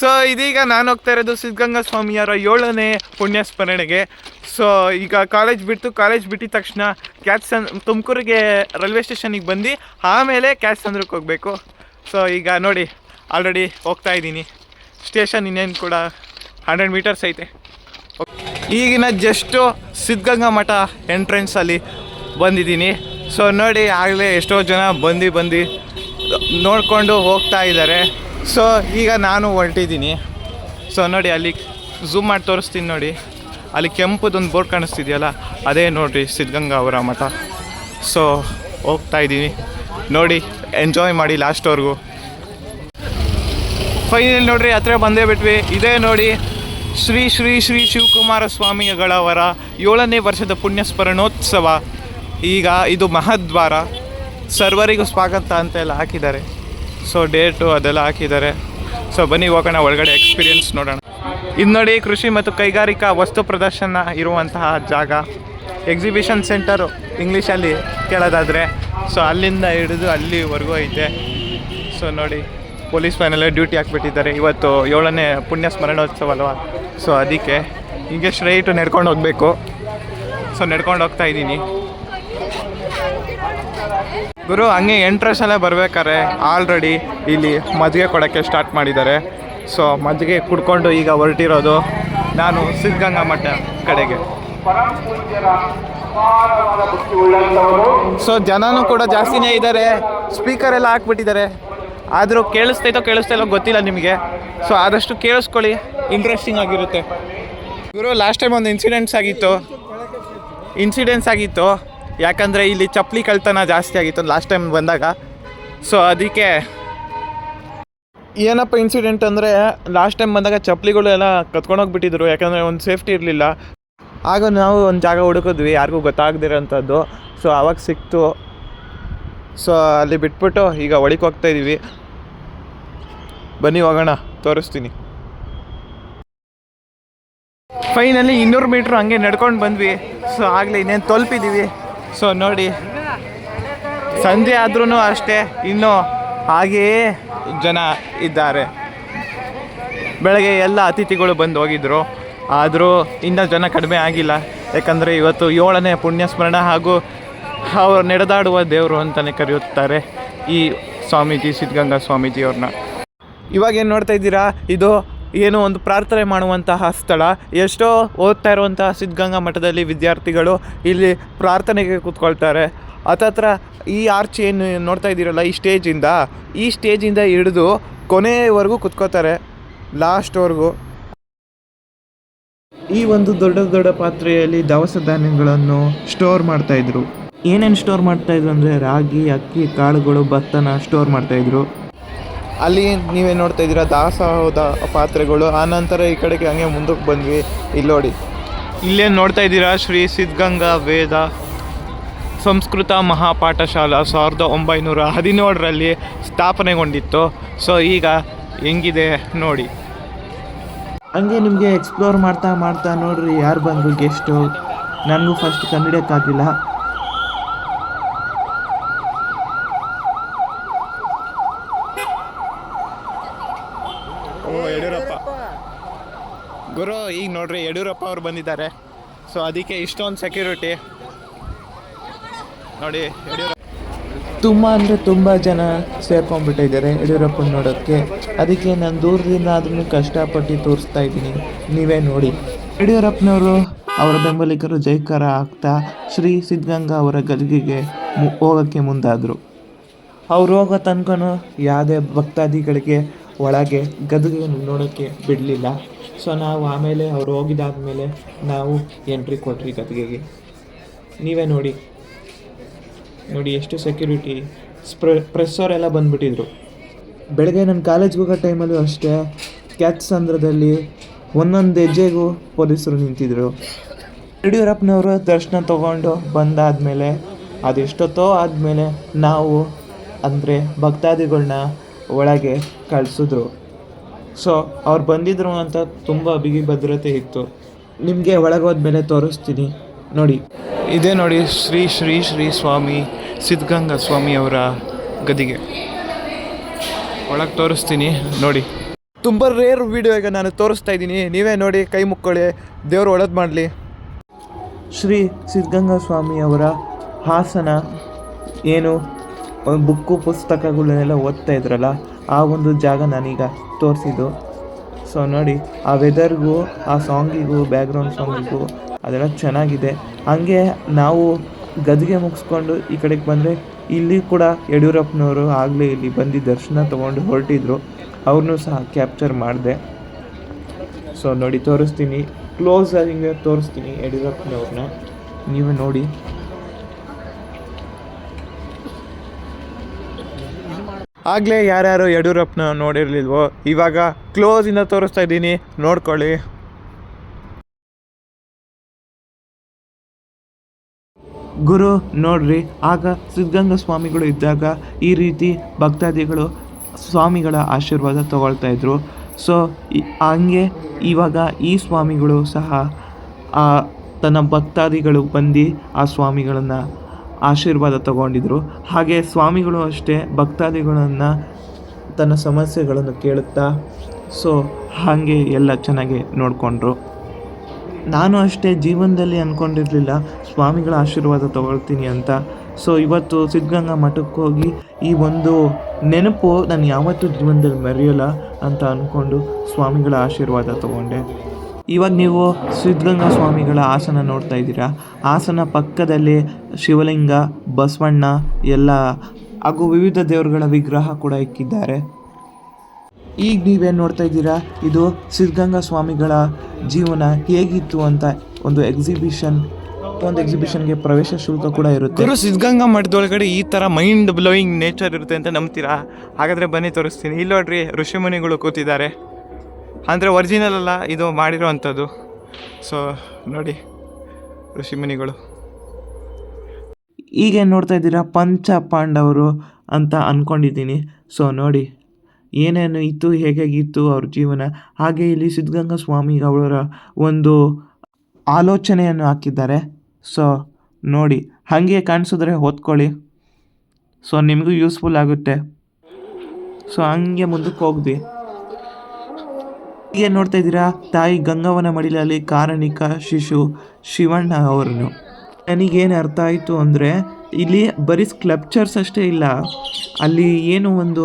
So ಇದೀಗ ನಾನು ಹೋಗ್ತಾ ಇರೋದು ಸಿದ್ಧಗಂಗಾ ಸ್ವಾಮಿಯವರ ಏಳನೇ ಪುಣ್ಯಸ್ಮರಣೆಗೆ. ಸೊ ಈಗ ಕಾಲೇಜ್ ಬಿಟ್ಟು ಕಾಲೇಜ್ ಬಿಟ್ಟಿದ ತಕ್ಷಣ ಕ್ಯಾಚ್ ಸನ್ ತುಮಕೂರಿಗೆ ರೈಲ್ವೆ ಸ್ಟೇಷನಿಗೆ ಬಂದು ಆಮೇಲೆ ಕ್ಯಾಚ್ ಸಂದ್ರಕ್ಕೆ ಹೋಗಬೇಕು. ಸೊ ಈಗ ನೋಡಿ ಆಲ್ರೆಡಿ ಹೋಗ್ತಾ ಇದ್ದೀನಿ. ಸ್ಟೇಷನ್ ಇನ್ನೇನು ಕೂಡ ಹಂಡ್ರೆಡ್ ಮೀಟರ್ಸ್ ಐತೆ. ಈಗಿನ ಜಸ್ಟು ಸಿದ್ಧಗಂಗಾ ಮಠ ಎಂಟ್ರೆನ್ಸಲ್ಲಿ ಬಂದಿದ್ದೀನಿ. ಸೊ ನೋಡಿ, ಆಗಲೇ ಎಷ್ಟೋ ಜನ ಬಂದು ಬಂದು ನೋಡಿಕೊಂಡು ಹೋಗ್ತಾ ಇದ್ದಾರೆ. ಸೊ ಈಗ ನಾನು ಹೊರಟಿದ್ದೀನಿ. ಸೊ ನೋಡಿ, ಅಲ್ಲಿ ಝೂಮ್ ಮಾಡಿ ತೋರಿಸ್ತೀನಿ ನೋಡಿ. ಅಲ್ಲಿ ಕೆಂಪುದೊಂದು ಬೋರ್ಡ್ ಕಾಣಿಸ್ತಿದೆಯಲ್ಲ, ಅದೇ ನೋಡಿರಿ ಸಿದ್ಧಗಂಗಾ ಅವರ ಮಠ. ಸೊ ಹೋಗ್ತಾ ಇದ್ದೀನಿ. ನೋಡಿ ಎಂಜಾಯ್ ಮಾಡಿ ಲಾಸ್ಟ್ವರೆಗೂ ಫೈನಲ್ ನೋಡಿರಿ, ಹತ್ರ ಬಂದೇ ಬಿಟ್ವಿ. ಇದೇ ನೋಡಿ, ಶ್ರೀ ಶ್ರೀ ಶ್ರೀ ಶಿವಕುಮಾರ ಸ್ವಾಮಿಗಳವರ ಏಳನೇ ವರ್ಷದ ಪುಣ್ಯ ಸ್ಮರಣೋತ್ಸವ ಈಗ ಇದು ಮಹದ್ವಾರ. ಸರ್ವರಿಗೂ ಸ್ವಾಗತ ಅಂತ ಎಲ್ಲ ಹಾಕಿದ್ದಾರೆ. ಸೊ ಡೇಟು ಅದೆಲ್ಲ ಹಾಕಿದ್ದಾರೆ. ಸೊ ಬನ್ನಿ, ಹೋಗೋಣ, ಒಳಗಡೆ ಎಕ್ಸ್ಪೀರಿಯನ್ಸ್ ನೋಡೋಣ. ಇದು ನೋಡಿ, ಕೃಷಿ ಮತ್ತು ಕೈಗಾರಿಕಾ ವಸ್ತು ಪ್ರದರ್ಶನ ಇರುವಂತಹ ಜಾಗ. ಎಕ್ಸಿಬಿಷನ್ ಸೆಂಟರು ಇಂಗ್ಲೀಷಲ್ಲಿ ಕೇಳೋದಾದರೆ. ಸೊ ಅಲ್ಲಿಂದ ಹಿಡಿದು ಅಲ್ಲಿವರೆಗೂ ಐತೆ. ಸೊ ನೋಡಿ ಪೊಲೀಸ್ ವ್ಯಾನೆಲ್ಲ ಡ್ಯೂಟಿ ಹಾಕ್ಬಿಟ್ಟಿದ್ದಾರೆ. ಇವತ್ತು ಏಳನೇ ಪುಣ್ಯ ಸ್ಮರಣೋತ್ಸವ ಅಲ್ವಾ? ಸೊ ಅದಕ್ಕೆ, ಹೀಗೆ ಸ್ಟ್ರೈಟು ನಡ್ಕೊಂಡು ಹೋಗಬೇಕು. ಸೊ ನಡ್ಕೊಂಡು ಹೋಗ್ತಾ ಇದ್ದೀನಿ. ಗುರು, ಹಂಗೆ ಎಂಟ್ರೆನ್ಸ್ ಎಲ್ಲ ಬರ್ಬೇಕಾರೆ ಆಲ್ರೆಡಿ ಇಲ್ಲಿ ಮಜ್ಜಿಗೆ ಕೊಡೋಕ್ಕೆ ಸ್ಟಾರ್ಟ್ ಮಾಡಿದ್ದಾರೆ. ಸೊ ಮಜ್ಜಿಗೆ ಕುಡ್ಕೊಂಡು ಈಗ ಹೊರಟಿರೋದು ನಾನು ಸಿದ್ಧಗಂಗಾ ಮಠ ಕಡೆಗೆ. ಸೊ ಜನನೂ ಕೂಡ ಜಾಸ್ತಿನೇ ಇದ್ದಾರೆ. ಸ್ಪೀಕರ್ ಎಲ್ಲ ಹಾಕ್ಬಿಟ್ಟಿದ್ದಾರೆ. ಆದರೂ ಕೇಳಿಸ್ತೈತೋ ಕೇಳಿಸ್ತಾ ಇಲ್ಲೋ ಗೊತ್ತಿಲ್ಲ ನಿಮಗೆ. ಸೊ ಆದಷ್ಟು ಕೇಳಿಸ್ಕೊಳ್ಳಿ. ಇಂಟ್ರೆಸ್ಟಿಂಗ್ ಆಗಿರುತ್ತೆ. ಗುರು ಲಾಸ್ಟ್ ಟೈಮ್ ಒಂದು ಇನ್ಸಿಡೆಂಟ್ಸ್ ಆಗಿತ್ತು. ಇನ್ಸಿಡೆಂಟ್ಸ್ ಆಗಿತ್ತು. ಯಾಕಂದರೆ ಇಲ್ಲಿ ಚಪ್ಪಲಿ ಕಳ್ತನ ಜಾಸ್ತಿ ಆಗಿತ್ತು ಲಾಸ್ಟ್ ಟೈಮ್ ಬಂದಾಗ. ಸೊ ಅದಕ್ಕೆ ಏನಪ್ಪ ಇನ್ಸಿಡೆಂಟ್ ಅಂದರೆ ಲಾಸ್ಟ್ ಟೈಮ್ ಬಂದಾಗ ಚಪ್ಪಲಿಗಳು ಎಲ್ಲ ಕತ್ಕೊಂಡೋಗ್ಬಿಟ್ಟಿದ್ರು ಯಾಕಂದರೆ ಒಂದು ಸೇಫ್ಟಿ ಇರಲಿಲ್ಲ. ಆಗ ನಾವು ಒಂದು ಜಾಗ ಹುಡುಕಿದ್ವಿ, ಯಾರಿಗೂ ಗೊತ್ತಾಗದಿರೋಂಥದ್ದು. ಸೊ ಆವಾಗ ಸಿಕ್ತು. ಸೊ ಅಲ್ಲಿ ಬಿಟ್ಬಿಟ್ಟು ಈಗ ಒಳಿಕ್ ಹೋಗ್ತಾ ಇದ್ದೀವಿ ಬನ್ನಿ, ಹೋಗೋಣ, ತೋರಿಸ್ತೀನಿ. ಫೈನಲಿ ಇನ್ನೂರು ಮೀಟ್ರ್ ಹಂಗೆ ನಡ್ಕೊಂಡು ಬಂದ್ವಿ. ಸೊ ಆಗಲೇ ಇನ್ನೇನು ತಲುಪಿದ್ದೀವಿ ಸೊ ನೋಡಿ, ಸಂಜೆ ಆದ್ರೂ ಅಷ್ಟೇ, ಇನ್ನೂ ಹಾಗೆಯೇ ಜನ ಇದ್ದಾರೆ. ಬೆಳಗ್ಗೆ ಎಲ್ಲ ಅತಿಥಿಗಳು ಬಂದು ಹೋಗಿದ್ರು. ಆದರೂ ಇನ್ನೂ ಜನ ಕಡಿಮೆ ಆಗಿಲ್ಲ. ಯಾಕಂದರೆ ಇವತ್ತು ಏಳನೇ ಪುಣ್ಯಸ್ಮರಣ ಹಾಗೂ ಅವರು ನಡೆದಾಡುವ ದೇವರು ಅಂತಲೇ ಕರೆಯುತ್ತಾರೆ ಈ ಸ್ವಾಮೀಜಿ, ಸಿದ್ಧಗಂಗಾ ಸ್ವಾಮೀಜಿಯವ್ರನ್ನ. ಇವಾಗ ಏನು ನೋಡ್ತಾ ಇದ್ದೀರಾ? ಇದು ಏನು ಒಂದು ಪ್ರಾರ್ಥನೆ ಮಾಡುವಂತಹ ಸ್ಥಳ. ಎಷ್ಟೋ ಓದ್ತಾ ಇರುವಂತಹ ಸಿದ್ಧಗಂಗಾ ಮಠದಲ್ಲಿ ವಿದ್ಯಾರ್ಥಿಗಳು ಇಲ್ಲಿ ಪ್ರಾರ್ಥನೆಗೆ ಕೂತ್ಕೊಳ್ತಾರೆ. ಹತ್ತತ್ರ ಈ ಆರ್ಚ್ ಏನು ನೋಡ್ತಾ ಇದ್ದೀರಲ್ಲ, ಈ ಸ್ಟೇಜಿಂದ ಈ ಸ್ಟೇಜಿಂದ ಹಿಡಿದು ಕೊನೆಯವರೆಗೂ ಕುತ್ಕೋತಾರೆ ಲಾಸ್ಟ್ವರೆಗೂ ಈ ಒಂದು ದೊಡ್ಡ ದೊಡ್ಡ ಪಾತ್ರೆಯಲ್ಲಿ ದವಸ ಧಾನ್ಯಗಳನ್ನು ಸ್ಟೋರ್ ಮಾಡ್ತಾಯಿದ್ರು ಏನೇನು ಸ್ಟೋರ್ ಮಾಡ್ತಾಯಿದ್ರು ಅಂದರೆ ರಾಗಿ, ಅಕ್ಕಿ, ಕಾಳುಗಳು, ಭತ್ತನ ಸ್ಟೋರ್ ಮಾಡ್ತಾ ಇದ್ರು. ಅಲ್ಲಿ ನೀವೇ ನೋಡ್ತಾ ಇದ್ದೀರಾ, ದಾಸೋಹದ ಪಾತ್ರೆಗಳು. ಆನಂತರ ಈ ಕಡೆಗೆ ಹಂಗೆ ಮುಂದಕ್ಕೆ ಬಂದ್ವಿ. ಇಲ್ಲಿ ನೋಡಿ. ಇಲ್ಲೇ ನೋಡ್ತಾ ಇದ್ದೀರಾ, ಶ್ರೀ ಸಿದ್ಧಗಂಗಾ ವೇದ ಸಂಸ್ಕೃತ ಮಹಾಪಾಠಶಾಲಾ ಸಾವಿರದ ಒಂಬೈನೂರ ಹದಿನೇಳರಲ್ಲಿ ಸ್ಥಾಪನೆಗೊಂಡಿತ್ತು. ಸೊ ಈಗ ಹೆಂಗಿದೆ ನೋಡಿ. ಹಂಗೆ ನಿಮಗೆ ಎಕ್ಸ್ಪ್ಲೋರ್ ಮಾಡ್ತಾ ಮಾಡ್ತಾ ನೋಡ್ರಿ, ಯಾರು ಬಂದರು ಗೆಸ್ಟು ನನಗೂ ಫಸ್ಟ್ ಕಂಡಿಡಿಯೋಕ್ಕಾಗಲಿಲ್ಲ ಓ ಯಡಿಯೂರಪ್ಪ ಗುರು ಈಗ ನೋಡ್ರಿ ಯಡಿಯೂರಪ್ಪ ಅವ್ರು ಬಂದಿದ್ದಾರೆ. ಸೊ ಅದಕ್ಕೆ ಇಷ್ಟೊಂದು ಸೆಕ್ಯೂರಿಟಿ ನೋಡಿ ತುಂಬ ಅಂದರೆ ತುಂಬ ಜನ ಸೇರ್ಕೊಂಡ್ಬಿಟ್ಟಿದ್ದಾರೆ ಯಡಿಯೂರಪ್ಪನ ನೋಡೋಕ್ಕೆ ಅದಕ್ಕೆ ನಾನು ದೂರದಿಂದ ಆದ್ರೂ ಕಷ್ಟಪಟ್ಟು ತೋರಿಸ್ತಾ ಇದ್ದೀನಿ. ನೀವೇ ನೋಡಿ. ಯಡಿಯೂರಪ್ಪನವರು ಅವರ ಬೆಂಬಲಿಗರು ಜೈಕಾರ ಆಗ್ತಾ ಶ್ರೀ ಸಿದ್ಧಗಂಗಾ ಅವರ ಗದ್ಗಿಗೆ ಹೋಗೋಕ್ಕೆ ಮುಂದಾದರು. ಅವ್ರು ಹೋಗೋ ತನಕನೂ ಯಾವುದೇ ಭಕ್ತಾದಿಗಳಿಗೆ ಒಳಗೆ ಗದಗೆ ನೋಡೋಕ್ಕೆ ಬಿಡಲಿಲ್ಲ. ಸೊ ನಾವು ಆಮೇಲೆ ಅವ್ರು ಹೋಗಿದ್ದಾದ್ಮೇಲೆ ನಾವು ಎಂಟ್ರಿ ಕೊಟ್ರಿ ಗದ್ಗೆಗೆ ನೀವೇ ನೋಡಿ. ನೋಡಿ ಎಷ್ಟು ಸೆಕ್ಯೂರಿಟಿ ಸ್ಪ್ರೆ ಪ್ರೆಸ್ಸವರೆಲ್ಲ ಬಂದುಬಿಟ್ಟಿದ್ರು. ಬೆಳಗ್ಗೆ ನನ್ನ ಕಾಲೇಜ್ಗೆ ಹೋಗೋ ಟೈಮಲ್ಲೂ ಅಷ್ಟೇ ಕ್ಯಾಚ್ ಸಂದ್ರದಲ್ಲಿ ಒಂದೊಂದು ಹೆಜ್ಜೆಗೂ ಪೊಲೀಸರು ನಿಂತಿದ್ರು. ಯಡಿಯೂರಪ್ಪನವರು ದರ್ಶನ ತಗೊಂಡು ಬಂದಾದಮೇಲೆ, ಅದೆಷ್ಟೊತ್ತೋ ಆದಮೇಲೆ ನಾವು ಅಂದರೆ ಭಕ್ತಾದಿಗಳನ್ನ ಒಳಗೆ ಕಳಿಸಿದ್ರು. ಸೊ ಅವ್ರು ಬಂದಿದ್ರು ಅಂತ ತುಂಬ ಬಿಗಿ ಭದ್ರತೆ ಇತ್ತು. ನಿಮಗೆ ಒಳಗೋದ ಹೋದ್ಮೇಲೆ ತೋರಿಸ್ತೀನಿ. ನೋಡಿ. ಇದೇ ನೋಡಿ ಶ್ರೀ ಶ್ರೀ ಶ್ರೀ ಸ್ವಾಮಿ ಸಿದ್ಧಗಂಗಾ ಸ್ವಾಮಿ ಅವರ ಗದಿಗೆ. ಒಳಗೆ ತೋರಿಸ್ತೀನಿ. ನೋಡಿ. ತುಂಬ ರೇರ್ ವಿಡಿಯೋ ಈಗ ನಾನು ತೋರಿಸ್ತಾ ಇದ್ದೀನಿ. ನೀವೇ ನೋಡಿ, ಕೈ ಮುಕ್ಕೊಳ್ಳಿ. ದೇವರು ಒಳದು ಮಾಡಲಿ. ಶ್ರೀ ಸಿದ್ಧಗಂಗಾ ಸ್ವಾಮಿಯವರ ಹಾಸನ ಏನು? ಬುಕ್ಕು, ಪುಸ್ತಕಗಳನ್ನೆಲ್ಲ ಓದ್ತಾ ಇದ್ರಲ್ಲ? ಆ ಒಂದು ಜಾಗ ನಾನೀಗ ತೋರಿಸಿದ್ದು. ಸೊ ನೋಡಿ, ಆ ವೆದರ್ಗೂ ಆ ಸಾಂಗಿಗೂ ಬ್ಯಾಕ್ಗ್ರೌಂಡ್ ಸಾಂಗಿಗೂ ಅದೆಲ್ಲ ಚೆನ್ನಾಗಿದೆ. ಹಾಗೆ ನಾವು ಗದಿಗೆ ಮುಗಿಸ್ಕೊಂಡು ಈ ಕಡೆಗೆ ಬಂದರೆ ಇಲ್ಲಿ ಕೂಡ ಯಡಿಯೂರಪ್ಪನವರು ಆಗಲೇ ಇಲ್ಲಿ ಬಂದು ದರ್ಶನ ತೊಗೊಂಡು ಹೊರಟಿದ್ರು. ಅವ್ರನ್ನೂ ಸಹ ಕ್ಯಾಪ್ಚರ್ ಮಾಡಿದೆ. ಸೊ ನೋಡಿ, ತೋರಿಸ್ತೀನಿ. ಕ್ಲೋಸ್ ಹಿಂಗೆ ತೋರಿಸ್ತೀನಿ ಯಡಿಯೂರಪ್ಪನವ್ರನ್ನ ನೀವು ನೋಡಿ. ಆಗಲೇ ಯಾರ್ಯಾರು ಯಡಿಯೂರಪ್ಪನ ನೋಡಿರಲಿಲ್ವೋ, ಇವಾಗ ಕ್ಲೋಸಿಂದ ತೋರಿಸ್ತಾ ಇದ್ದೀನಿ. ನೋಡ್ಕೊಳ್ಳಿ. ಗುರು, ನೋಡ್ರಿ, ಆಗ ಸಿದ್ಧಗಂಗಾ ಸ್ವಾಮಿಗಳು ಇದ್ದಾಗ ಈ ರೀತಿ ಭಕ್ತಾದಿಗಳು ಸ್ವಾಮಿಗಳ ಆಶೀರ್ವಾದ ತಗೊಳ್ತಾ ಇದ್ರು. ಸೊ ಹಂಗೆ ಇವಾಗ ಈ ಸ್ವಾಮಿಗಳು ಸಹ ತನ್ನ ಭಕ್ತಾದಿಗಳು ಬಂದು ಆ ಸ್ವಾಮಿಗಳನ್ನು ಆಶೀರ್ವಾದ ತಗೊಂಡಿದ್ರು. ಹಾಗೆ ಸ್ವಾಮಿಗಳು ಅಷ್ಟೇ ಭಕ್ತಾದಿಗಳನ್ನು ತನ್ನ ಸಮಸ್ಯೆಗಳನ್ನು ಕೇಳುತ್ತಾ, ಸೊ ಹಾಗೆ ಎಲ್ಲ ಚೆನ್ನಾಗಿ ನೋಡಿಕೊಂಡ್ರು. ನಾನು ಅಷ್ಟೇ ಜೀವನದಲ್ಲಿ ಅಂದ್ಕೊಂಡಿರಲಿಲ್ಲ ಸ್ವಾಮಿಗಳ ಆಶೀರ್ವಾದ ತಗೊಳ್ತೀನಿ ಅಂತ. ಸೊ ಇವತ್ತು ಸಿದ್ಧಗಂಗಾ ಮಠಕ್ಕೆ ಹೋಗಿ ಈ ಒಂದು ನೆನಪು ನಾನು ಯಾವತ್ತೂ ಜೀವನದಲ್ಲಿ ಮರೆಯೋಲ್ಲ ಅಂತ ಅಂದ್ಕೊಂಡು ಸ್ವಾಮಿಗಳ ಆಶೀರ್ವಾದ ತಗೊಂಡೆ. ಇವಾಗ ನೀವು ಸಿದ್ಧಗಂಗಾ ಸ್ವಾಮಿಗಳ ಆಸನ ನೋಡ್ತಾ ಇದ್ದೀರಾ? ಆಸನ ಪಕ್ಕದಲ್ಲಿ ಶಿವಲಿಂಗ, ಬಸವಣ್ಣ, ಎಲ್ಲ ಹಾಗೂ ವಿವಿಧ ದೇವರುಗಳ ವಿಗ್ರಹ ಕೂಡ ಇಕ್ಕಿದ್ದಾರೆ. ಈಗ ನೀವೇನು ನೋಡ್ತಾ ಇದ್ದೀರಾ? ಇದು ಸಿದ್ಧಗಂಗಾ ಸ್ವಾಮಿಗಳ ಜೀವನ ಹೇಗಿತ್ತು ಅಂತ ಒಂದು ಎಕ್ಸಿಬಿಷನ್ ಒಂದು ಎಕ್ಸಿಬಿಷನ್ಗೆ ಪ್ರವೇಶ ಶುಲ್ಕ ಕೂಡ ಇರುತ್ತೆ. ಗುರು ಸಿದ್ಧಗಂಗಾ ಮಠದೊಳಗಡೆ ಈ ಥರ ಮೈಂಡ್ ಬ್ಲೋಯಿಂಗ್ ನೇಚರ್ ಇರುತ್ತೆ ಅಂತ ನಂಬ್ತೀರಾ? ಹಾಗಾದರೆ ಬನ್ನಿ ತೋರಿಸ್ತೀನಿ. ಇಲ್ಲಿ ನೋಡ್ರಿ ಋಷಿಮುನಿಗಳು ಕೂತಿದ್ದಾರೆ. ಅಂದರೆ ಒರಿಜಿನಲ್ ಅಲ್ಲ, ಇದು ಮಾಡಿರೋ ಅಂಥದ್ದು ಸೊ ನೋಡಿ, ಋಷಿಮುನಿಗಳು. ಈಗೇನು ನೋಡ್ತಾ ಇದ್ದೀರಾ ಪಂಚ ಪಾಂಡವರು ಅಂತ ಅಂದ್ಕೊಂಡಿದ್ದೀನಿ ಸೊ ನೋಡಿ, ಏನೇನು ಇತ್ತು, ಹೇಗಾಗಿತ್ತು ಅವ್ರ ಜೀವನ? ಹಾಗೆ ಇಲ್ಲಿ ಸಿದ್ಧಗಂಗಾ ಸ್ವಾಮಿ ಅವರ ಒಂದು ಆಲೋಚನೆಯನ್ನು ಹಾಕಿದ್ದಾರೆ. ಸೊ ನೋಡಿ, ಹಾಗೆ ಕಾಣಿಸಿದ್ರೆ ಓದ್ಕೊಳ್ಳಿ ಸೊ ನಿಮಗೂ ಯೂಸ್ಫುಲ್ ಆಗುತ್ತೆ. ಸೊ ಹಂಗೆ ಮುಂದಕ್ಕೆ ಹೋಗ್ದಿ. ಈಗ ನೋಡ್ತಾ ಇದ್ದೀರಾ? ತಾಯಿ ಗಂಗವನ ಮಡಿಲಲ್ಲಿ ಕಾರಣಿಕ ಶಿಶು ಶಿವಣ್ಣ ಅವರನ್ನು. ನನಗೇನು ಅರ್ಥ ಆಯಿತು ಅಂದರೆ, ಇಲ್ಲಿ ಬರೀ ಸ್ಕ್ಲಪ್ಚರ್ಸ್ ಅಷ್ಟೇ ಇಲ್ಲ. ಅಲ್ಲಿ ಏನು ಒಂದು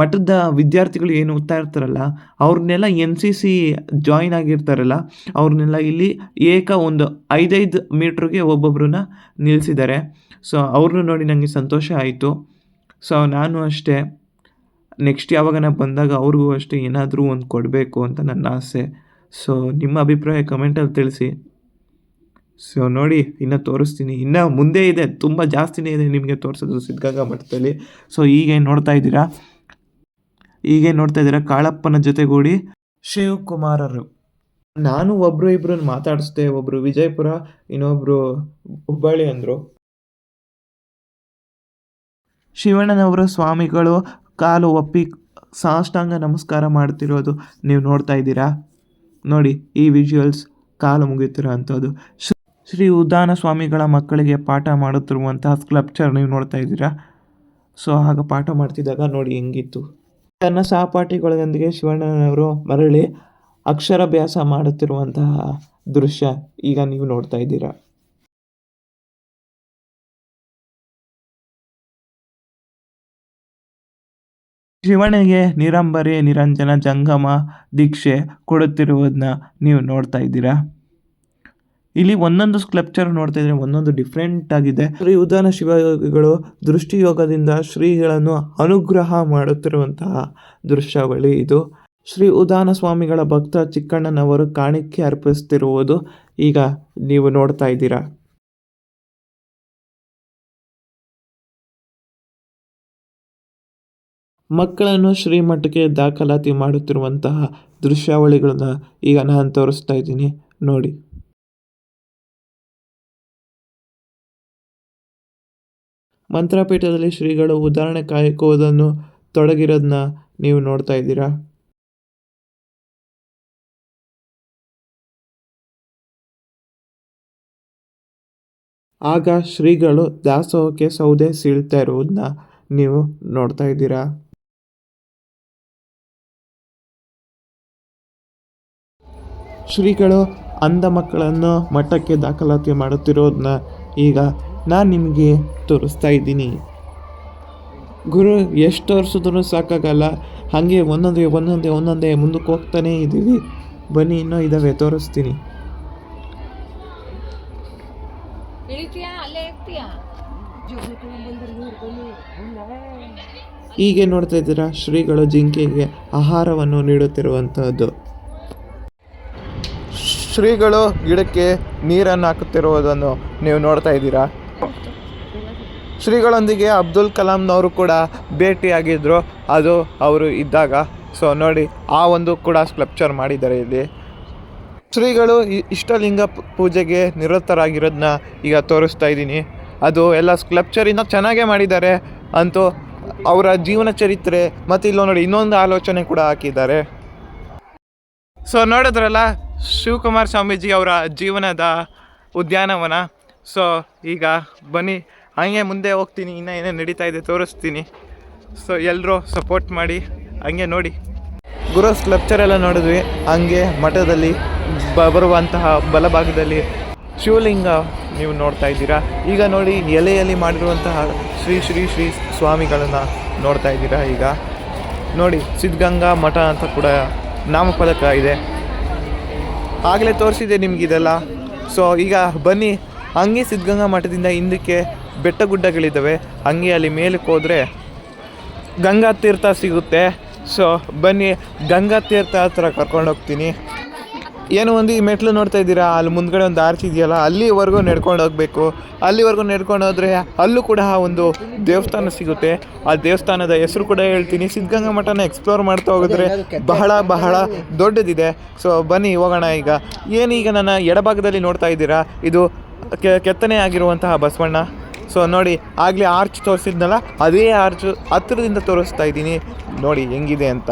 ಮಠದ ವಿದ್ಯಾರ್ಥಿಗಳು ಏನು ಓದ್ತಾ ಇರ್ತಾರಲ್ಲ, ಅವ್ರನ್ನೆಲ್ಲ ಎನ್ ಸಿ ಸಿ ಜಾಯಿನ್ ಆಗಿರ್ತಾರಲ್ಲ, ಅವ್ರನ್ನೆಲ್ಲ ಇಲ್ಲಿ ಏಕ ಒಂದು ಐದೈದು ಮೀಟ್ರಿಗೆ ಒಬ್ಬೊಬ್ಬರನ್ನ ನಿಲ್ಲಿಸಿದ್ದಾರೆ ಸೊ ಅವ್ರನ್ನೂ ನೋಡಿ ನನಗೆ ಸಂತೋಷ ಆಯಿತು. ಸೊ ನಾನು ಅಷ್ಟೇ. ನೆಕ್ಸ್ಟ್ ಯಾವಾಗ ನಾನು ಬಂದಾಗ ಅವ್ರಿಗೂ ಅಷ್ಟೇ ಏನಾದರೂ ಒಂದು ಕೊಡಬೇಕು ಅಂತ ನನ್ನ ಆಸೆ. ಸೊ ನಿಮ್ಮ ಅಭಿಪ್ರಾಯ ಕಮೆಂಟಲ್ಲಿ ತಿಳಿಸಿ. ಸೊ ನೋಡಿ, ಇನ್ನು ತೋರಿಸ್ತೀನಿ. ಇನ್ನು ಮುಂದೆ ಇದೆ, ತುಂಬ ಜಾಸ್ತಿನೇ ಇದೆ ನಿಮಗೆ ತೋರಿಸೋದು ಸಿದ್ಧಗಂಗಾ ಮಠದಲ್ಲಿ. ಸೊ ಈಗೇನು ನೋಡ್ತಾ ಇದ್ದೀರಾ? ಈಗೇನು ನೋಡ್ತಾ ಇದ್ದೀರಾ? ಕಾಳಪ್ಪನ ಜೊತೆಗೂಡಿ ಶಿವಕುಮಾರರು. ನಾನು ಒಬ್ಬರು ಇಬ್ಬರನ್ನ ಮಾತಾಡಿಸ್ದೆ ಒಬ್ಬರು ವಿಜಯಪುರ ಇನ್ನೊಬ್ಬರು ಹುಬ್ಬಳ್ಳಿ ಅಂದರು. ಶಿವಣ್ಣನವರು ಸ್ವಾಮಿಗಳು ಕಾಲು ಒಪ್ಪಿ ಸಾಷ್ಟಾಂಗ ನಮಸ್ಕಾರ ಮಾಡ್ತಿರೋದು ನೀವು ನೋಡ್ತಾ ಇದ್ದೀರಾ? ನೋಡಿ, ಈ ವಿಜುವಲ್ಸ್ ಕಾಲು ಮುಗಿತಿರೋ ಅಂಥದ್ದು. ಶ್ರೀ- ಉದಾನ ಸ್ವಾಮಿಗಳ ಮಕ್ಕಳಿಗೆ ಪಾಠ ಮಾಡುತ್ತಿರುವಂತಹ ಸ್ಕ್ಲಪ್ಚರ್ ನೀವು ನೋಡ್ತಾ ಇದ್ದೀರಾ? ಸೊ, ಆಗ ಪಾಠ ಮಾಡ್ತಿದ್ದಾಗ ನೋಡಿ ಹೆಂಗಿತ್ತು. ತನ್ನ ಸಹಪಾಠಿಗಳೊಂದಿಗೆ ಶಿವಣ್ಣನವರು ಮರಳಿ ಅಕ್ಷರಾಭ್ಯಾಸ ಮಾಡುತ್ತಿರುವಂತಹ ದೃಶ್ಯ ಈಗ ನೀವು ನೋಡ್ತಾ ಇದ್ದೀರಾ? ಶಿವನಿಗೆ ನಿರಂಬರಿ, ನಿರಂಜನ, ಜಂಗಮ ದೀಕ್ಷೆ ಕೊಡುತ್ತಿರುವುದನ್ನ ನೀವು ನೋಡ್ತಾ ಇದ್ದೀರಾ? ಇಲ್ಲಿ ಒಂದೊಂದು ಸ್ಕ್ಲಪ್ಚರ್ ನೋಡ್ತಾ ಇದ್ರೆ ಒಂದೊಂದು ಡಿಫ್ರೆಂಟ್ ಆಗಿದೆ. ಶ್ರೀ ಉದಾನ ಶಿವಯೋಗಿಗಳು ದೃಷ್ಟಿಯೋಗದಿಂದ ಶ್ರೀಗಳನ್ನು ಅನುಗ್ರಹ ಮಾಡುತ್ತಿರುವಂತಹ ದೃಶ್ಯಾವಳಿ ಇದು. ಶ್ರೀ ಉದಾನ ಸ್ವಾಮಿಗಳ ಭಕ್ತ ಚಿಕ್ಕಣ್ಣನವರು ಕಾಣಿಕೆ ಅರ್ಪಿಸುತ್ತಿರುವುದು ಈಗ ನೀವು ನೋಡ್ತಾ ಇದ್ದೀರಾ? ಮಕ್ಕಳನ್ನು ಶ್ರೀಮಠಕ್ಕೆ ದಾಖಲಾತಿ ಮಾಡುತ್ತಿರುವಂತಹ ದೃಶ್ಯಾವಳಿಗಳನ್ನು ಈಗ ನಾನು ತೋರಿಸ್ತಾ ಇದ್ದೀನಿ. ನೋಡಿ. ಮಂತ್ರಪೀಠದಲ್ಲಿ ಶ್ರೀಗಳು ಉದಾಹರಣೆ ಕಾಯಕುವುದನ್ನು ತೊಡಗಿರೋದನ್ನ ನೀವು ನೋಡ್ತಾ ಇದ್ದೀರಾ? ಆಗ ಶ್ರೀಗಳು ದಾಸೋಹಕ್ಕೆ ಸೌದೆ ಸೀಳ್ತಾ ಇರುವುದನ್ನ ನೀವು ನೋಡ್ತಾ ಇದ್ದೀರಾ? ಶ್ರೀಗಳು ಅಂಧ ಮಕ್ಕಳನ್ನು ಮಠಕ್ಕೆ ದಾಖಲಾತಿ ಮಾಡುತ್ತಿರೋದನ್ನ ಈಗ ನಾನು ನಿಮಗೆ ತೋರಿಸ್ತಾ ಇದ್ದೀನಿ. ಗುರು ಎಷ್ಟು ತೋರಿಸಿದ್ರು ಸಾಕಾಗಲ್ಲ. ಹಾಗೆ ಒಂದೊಂದೇ ಒಂದೊಂದೇ ಒಂದೊಂದೇ ಮುಂದಕ್ಕೆ ಹೋಗ್ತಾನೇ ಇದ್ದೀವಿ. ಬನ್ನಿ ಇನ್ನೂ ಇದ್ದಾವೆ ತೋರಿಸ್ತೀನಿ. ಹೀಗೆ ನೋಡ್ತಾ ಇದ್ದೀರಾ? ಶ್ರೀಗಳು ಜಿಂಕೆಗೆ ಆಹಾರವನ್ನು ನೀಡುತ್ತಿರುವಂತಹದ್ದು. ಶ್ರೀಗಳು ಗಿಡಕ್ಕೆ ನೀರನ್ನು ಹಾಕುತ್ತಿರುವುದನ್ನು ನೀವು ನೋಡ್ತಾ ಇದ್ದೀರಾ? ಶ್ರೀಗಳೊಂದಿಗೆ ಅಬ್ದುಲ್ ಕಲಾಂನವರು ಕೂಡ ಭೇಟಿಯಾಗಿದ್ದರು ಅದು ಅವರು ಇದ್ದಾಗ. ಸೊ ನೋಡಿ, ಆ ಒಂದು ಕೂಡ ಸ್ಕ್ಲಪ್ಚರ್ ಮಾಡಿದ್ದಾರೆ ಇಲ್ಲಿ. ಶ್ರೀಗಳು ಇಷ್ಟಲಿಂಗ ಪೂಜೆಗೆ ನಿರತರಾಗಿರೋದನ್ನ ಈಗ ತೋರಿಸ್ತಾ ಇದ್ದೀನಿ. ಅದು ಎಲ್ಲ ಸ್ಕ್ಲಪ್ಚರಿಂದ ಚೆನ್ನಾಗೇ ಮಾಡಿದ್ದಾರೆ ಅಂತೂ ಅವರ ಜೀವನ ಚರಿತ್ರೆ ಮತ್ತು ಇಲ್ಲಿ ನೋಡಿ ಇನ್ನೊಂದು ಆಲೋಚನೆ ಕೂಡ ಹಾಕಿದ್ದಾರೆ. ಸೊ ನೋಡಿದ್ರಲ್ಲ ಶಿವಕುಮಾರ್ ಸ್ವಾಮೀಜಿ ಅವರ ಜೀವನದ ಉದ್ಯಾನವನ. ಸೊ ಈಗ ಬನ್ನಿ. ಹಂಗೆ ಮುಂದೆ ಹೋಗ್ತೀನಿ. ಇನ್ನೂ ಏನೇನು ನಡೀತಾ ಇದೆ ತೋರಿಸ್ತೀನಿ. ಸೊ ಎಲ್ಲರೂ ಸಪೋರ್ಟ್ ಮಾಡಿ. ಹಂಗೆ ನೋಡಿ. ಗುರು ಸ್ಕ್ಲಪ್ಚರ್ ಎಲ್ಲ ನೋಡಿದ್ವಿ. ಹಂಗೆ ಮಠದಲ್ಲಿ ಬ, ಬರುವಂತಹ ಬಲಭಾಗದಲ್ಲಿ ಶಿವಲಿಂಗ ನೀವು ನೋಡ್ತಾ ಇದ್ದೀರಾ. ಈಗ ನೋಡಿ, ಎಲೆಯಲ್ಲಿ ಮಾಡಿರುವಂತಹ ಶ್ರೀ ಶ್ರೀ ಶ್ರೀ ಸ್ವಾಮಿಗಳನ್ನು ನೋಡ್ತಾ ಇದ್ದೀರಾ ಈಗ. ನೋಡಿ, ಸಿದ್ಧಗಂಗಾ ಮಠ ಅಂತ ಕೂಡ ನಾಮಫಲಕ ಇದೆ. ಆಗಲೇ ತೋರಿಸಿದೆ ನಿಮಗಿದೆಲ್ಲ ಸೊ ಈಗ ಬನ್ನಿ, ಹಂಗೆ ಸಿದ್ಧಗಂಗಾ ಮಠದಿಂದ ಹಿಂದಕ್ಕೆ ಬೆಟ್ಟ ಗುಡ್ಡಗಳಿದ್ದಾವೆ ಹಂಗೆ ಅಲ್ಲಿ ಮೇಲಕ್ಕೆ ಹೋದರೆ ಗಂಗಾ ತೀರ್ಥ ಸಿಗುತ್ತೆ. ಸೊ ಬನ್ನಿ, ಗಂಗಾ ತೀರ್ಥ ಹತ್ರ ಕರ್ಕೊಂಡು ಹೋಗ್ತೀನಿ. ಏನು ಒಂದು ಈ ಮೆಟ್ಲು ನೋಡ್ತಾ ಇದ್ದೀರಾ? ಅಲ್ಲಿ ಮುಂದ್ಗಡೆ ಒಂದು ಆರ್ಚ್ ಇದೆಯಲ್ಲ, ಅಲ್ಲಿವರೆಗೂ ನಡ್ಕೊಂಡು ಹೋಗಬೇಕು. ಅಲ್ಲಿವರೆಗೂ ನಡ್ಕೊಂಡು ಹೋದ್ರೆ ಅಲ್ಲೂ ಕೂಡ ಒಂದು ದೇವಸ್ಥಾನ ಸಿಗುತ್ತೆ. ಆ ದೇವಸ್ಥಾನದ ಹೆಸರು ಕೂಡ ಹೇಳ್ತೀನಿ. ಸಿದ್ಧಗಂಗಾ ಮಠನ ಎಕ್ಸ್ಪ್ಲೋರ್ ಮಾಡ್ತಾ ಹೋಗಿದ್ರೆ ಬಹಳ ಬಹಳ ದೊಡ್ಡದಿದೆ. ಸೊ ಬನ್ನಿ, ಹೋಗೋಣ ಈಗ. ಏನು ಈಗ ನನ್ನ ಎಡಭಾಗದಲ್ಲಿ ನೋಡ್ತಾ ಇದ್ದೀರಾ? ಇದು ಕೆತ್ತನೆ ಆಗಿರುವಂತಹ ಬಸವಣ್ಣ. ಸೊ ನೋಡಿ, ಆಗಲೇ ಆರ್ಚ್ ತೋರಿಸಿದ್ನಲ್ಲ, ಅದೇ ಆರ್ಚ್ ಹತ್ತಿರದಿಂದ ತೋರಿಸ್ತಾ ಇದ್ದೀನಿ. ನೋಡಿ, ಹೆಂಗಿದೆ ಅಂತ.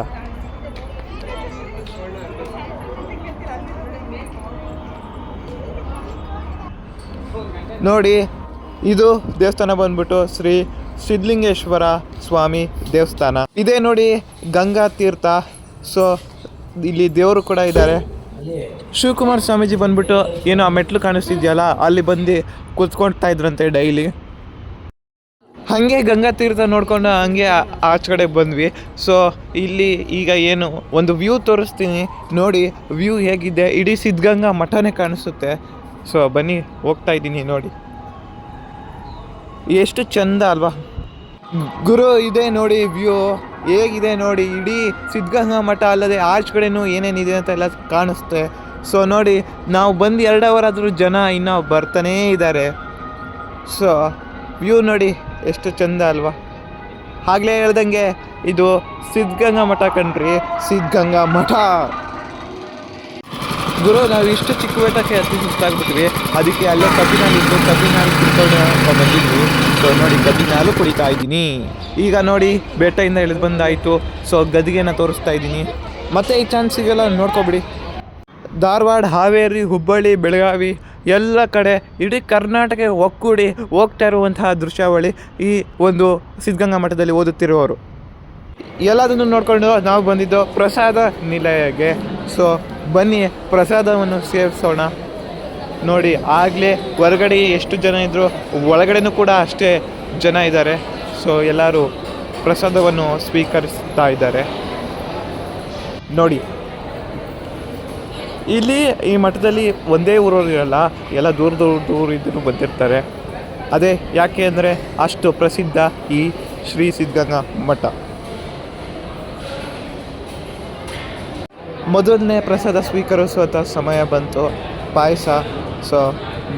ನೋಡಿ, ಇದು ದೇವಸ್ಥಾನ ಬಂದ್ಬಿಟ್ಟು ಶ್ರೀ ಸಿದ್ಧಲಿಂಗೇಶ್ವರ ಸ್ವಾಮಿ ದೇವಸ್ಥಾನ. ಇದೇ ನೋಡಿ ಗಂಗಾ ತೀರ್ಥ. ಸೊ ಇಲ್ಲಿ ದೇವರು ಕೂಡ ಇದ್ದಾರೆ. ಶಿವಕುಮಾರ್ ಸ್ವಾಮೀಜಿ ಬಂದ್ಬಿಟ್ಟು ಏನೋ ಆ ಮೆಟ್ಲು ಕಾಣಿಸ್ತಿದ್ಯಲ್ಲ, ಅಲ್ಲಿ ಬಂದು ಕುತ್ಕೊಳ್ತಾ ಇದ್ರಂತೆ ಡೈಲಿ. ಹಾಗೆ ಗಂಗಾ ತೀರ್ಥ ನೋಡ್ಕೊಂಡು ಹಂಗೆ ಆಚೆ ಕಡೆ ಬಂದ್ವಿ. ಸೊ ಇಲ್ಲಿ ಈಗ ಏನು, ಒಂದು ವ್ಯೂ ತೋರಿಸ್ತೀನಿ. ನೋಡಿ, ವ್ಯೂ ಹೇಗಿದೆ. ಇಡೀ ಸಿದ್ಧಗಂಗಾ ಮಠನೇ ಕಾಣಿಸುತ್ತೆ. ಸೊ ಬನ್ನಿ, ಹೋಗ್ತಾ ಇದ್ದೀನಿ ನೋಡಿ. ಎಷ್ಟು ಚಂದ ಅಲ್ವಾ? ಗುರು, ಇದೆ ನೋಡಿ ವ್ಯೂ. ಹೇಗಿದೆ ನೋಡಿ, ಇಡೀ ಸಿದ್ಧಗಂಗಾ ಮಠ ಅಲ್ಲದೆ ಆರ್ಚ್ ಕಡೆನೂ ಏನೇನಿದೆ ಅಂತ ಎಲ್ಲ ಕಾಣಿಸುತ್ತೆ ಸೊ ನೋಡಿ, ನಾವು ಬಂದು ಎರಡು ಅವರ್ ಆದರೂ ಜನ ಇನ್ನೂ ಬರ್ತಾನೇ ಇದ್ದಾರೆ. ಸೊ ವ್ಯೂ ನೋಡಿ, ಎಷ್ಟು ಚಂದ ಅಲ್ವಾ? ಆಗಲೇ ಹೇಳ್ದಂಗೆ, ಇದು ಸಿದ್ಧಗಂಗಾ ಮಠ ಕಣ್ರಿ, ಸಿದ್ಧಗಂಗಾ ಮಠ. ಗುರು, ನಾವು ಇಷ್ಟು ಚಿಕ್ಕ ಬೇಟಕ್ಕೆ ಹತ್ತಿ ಸುಸ್ತಾಗ್ಬಿಟ್ವಿ. ಅದಕ್ಕೆ ಅಲ್ಲೇ ಕಬ್ಬಿನಾಲಿದ್ದು ಕಬ್ಬಿನಾಲು ಕುಡ್ಕೊಂಡು ಬಂದಿದ್ವಿ. ಸೊ ನೋಡಿ ಕಬ್ಬಿನಾಲು ಕುಡಿತಾ ಇದ್ದೀನಿ. ಈಗ ನೋಡಿ, ಬೆಟ್ಟದಿಂದ ಇಳಿದು ಬಂದಾಯಿತು. ಸೊ ಗದಿಗೆನ ತೋರಿಸ್ತಾ ಇದ್ದೀನಿ. ಮತ್ತೆ ಈ ಚಾನ್ಸ್ ಸಿಗಲ್ಲ ನೋಡ್ಕೊಬಿಡಿ. ಧಾರವಾಡ, ಹಾವೇರಿ, ಹುಬ್ಬಳ್ಳಿ, ಬೆಳಗಾವಿ, ಎಲ್ಲ ಕಡೆ ಇಡೀ ಕರ್ನಾಟಕ ಒಕ್ಕೂಡಿ ಹೋಗ್ತಾ ಇರುವಂತಹ ದೃಶ್ಯಾವಳಿ ಈ ಒಂದು ಸಿದ್ಧಗಂಗಾ ಮಠದಲ್ಲಿ ಓದುತ್ತಿರುವವರು. ಎಲ್ಲದನ್ನು ನೋಡಿಕೊಂಡು ನಾವು ಬಂದಿದ್ದು ಪ್ರಸಾದ ನಿಲಯಕ್ಕೆ. ಸೊ ಬನ್ನಿ, ಪ್ರಸಾದವನ್ನು ಸೇವಿಸೋಣ. ನೋಡಿ, ಆಗಲೇ ಹೊರಗಡೆ ಎಷ್ಟು ಜನ ಇದ್ದರು ಒಳಗಡೆನೂ ಕೂಡ ಅಷ್ಟೇ ಜನ ಇದ್ದಾರೆ. ಸೊ ಎಲ್ಲರೂ ಪ್ರಸಾದವನ್ನು ಸ್ವೀಕರಿಸ್ತಾ ಇದ್ದಾರೆ. ನೋಡಿ, ಇಲ್ಲಿ ಈ ಮಠದಲ್ಲಿ ಒಂದೇ ಊರವ್ರು ಇರಲ್ಲ, ಎಲ್ಲ ದೂರ ದೂರ ದೂರ ಇದ್ದು ಬಂದಿರ್ತಾರೆ. ಅದೇ ಯಾಕೆ ಅಂದರೆ ಅಷ್ಟು ಪ್ರಸಿದ್ಧ ಈ ಶ್ರೀ ಸಿದ್ಧಗಂಗಾ ಮಠ. ಮೊದಲನೇ ಪ್ರಸಾದ ಸ್ವೀಕರಿಸುವಂಥ ಸಮಯ ಬಂತು. ಪಾಯಸ. ಸೊ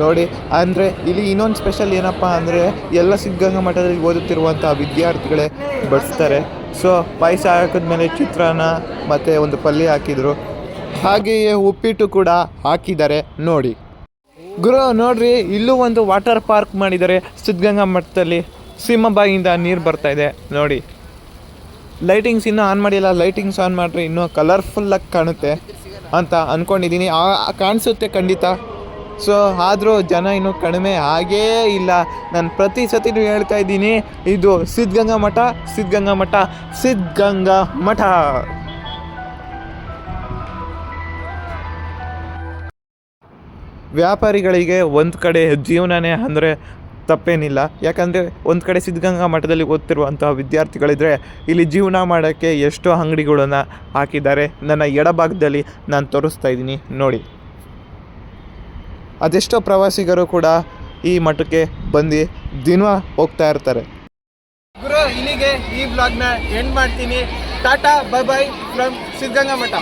ನೋಡಿ, ಅಂದರೆ ಇಲ್ಲಿ ಇನ್ನೊಂದು ಸ್ಪೆಷಲ್ ಏನಪ್ಪ ಅಂದರೆ ಎಲ್ಲ ಸಿದ್ಧಗಂಗಾ ಮಠದಲ್ಲಿ ಓದುತ್ತಿರುವಂಥ ವಿದ್ಯಾರ್ಥಿಗಳೇ ಬಡಿಸ್ತಾರೆ ಸೊ ಪಾಯಸ ಹಾಕಿದ್ಮೇಲೆ ಚಿತ್ರಾನ್ನ ಮತ್ತು ಒಂದು ಪಲ್ಯ ಹಾಕಿದರು. ಹಾಗೆಯೇ ಉಪ್ಪಿಟ್ಟು ಕೂಡ ಹಾಕಿದ್ದಾರೆ. ನೋಡಿ. ಗುರು, ನೋಡ್ರಿ, ಇಲ್ಲೂ ಒಂದು ವಾಟರ್ ಪಾರ್ಕ್ ಮಾಡಿದ್ದಾರೆ. ಸಿದ್ಧಗಂಗಾ ಮಠದಲ್ಲಿ ಸಿಂಹಬಾಯಿಯಿಂದ ನೀರು ಬರ್ತಾ ಇದೆ. ನೋಡಿ. ಲೈಟಿಂಗ್ಸ್ ಇನ್ನೂ ಆನ್ ಮಾಡಿಲ್ಲ ಲೈಟಿಂಗ್ಸ್ ಆನ್ ಮಾಡಿದ್ರೆ ಇನ್ನೂ ಕಲರ್ಫುಲ್ಲಾಗಿ ಕಾಣುತ್ತೆ ಅಂತ ಅಂದ್ಕೊಂಡಿದ್ದೀನಿ ಕಾಣಿಸುತ್ತೆ ಖಂಡಿತ. ಸೊ ಆದರೂ ಜನ ಇನ್ನೂ ಕಡಿಮೆ ಆಗೇ ಇಲ್ಲ. ನಾನು ಪ್ರತಿ ಸತಿನೂ ಹೇಳ್ತಾ ಇದ್ದೀನಿ, ಇದು ಸಿದ್ಧಗಂಗಾ ಮಠ ಸಿದ್ಧಗಂಗಾ ಮಠ ಸಿದ್ಧಗಂಗಾ ಮಠ. ವ್ಯಾಪಾರಿಗಳಿಗೆ ಒಂದು ಕಡೆ ಜೀವನನೇ ಅಂದರೆ ತಪ್ಪೇನಿಲ್ಲ. ಯಾಕಂದರೆ ಒಂದು ಕಡೆ ಸಿದ್ಧಗಂಗಾ ಮಠದಲ್ಲಿ ಓದ್ತಿರುವಂತಹ ವಿದ್ಯಾರ್ಥಿಗಳಿದ್ರೆ ಇಲ್ಲಿ ಜೀವನ ಮಾಡೋಕ್ಕೆ ಎಷ್ಟೋ ಅಂಗಡಿಗಳನ್ನು ಹಾಕಿದ್ದಾರೆ. ನನ್ನ ಎಡಭಾಗದಲ್ಲಿ ನಾನು ತೋರಿಸ್ತಾ ಇದ್ದೀನಿ, ನೋಡಿ. ಅದೆಷ್ಟೋ ಪ್ರವಾಸಿಗರು ಕೂಡ ಈ ಮಠಕ್ಕೆ ಬಂದು ದಿನ ಹೋಗ್ತಾ ಇರ್ತಾರೆ. ಗುರು, ಇಲ್ಲಿಗೆ ಈ ಬ್ಲಾಗ್ನ ಎಂಡ್ ಮಾಡ್ತೀನಿ. Tata bye bye from Siddaganga Math.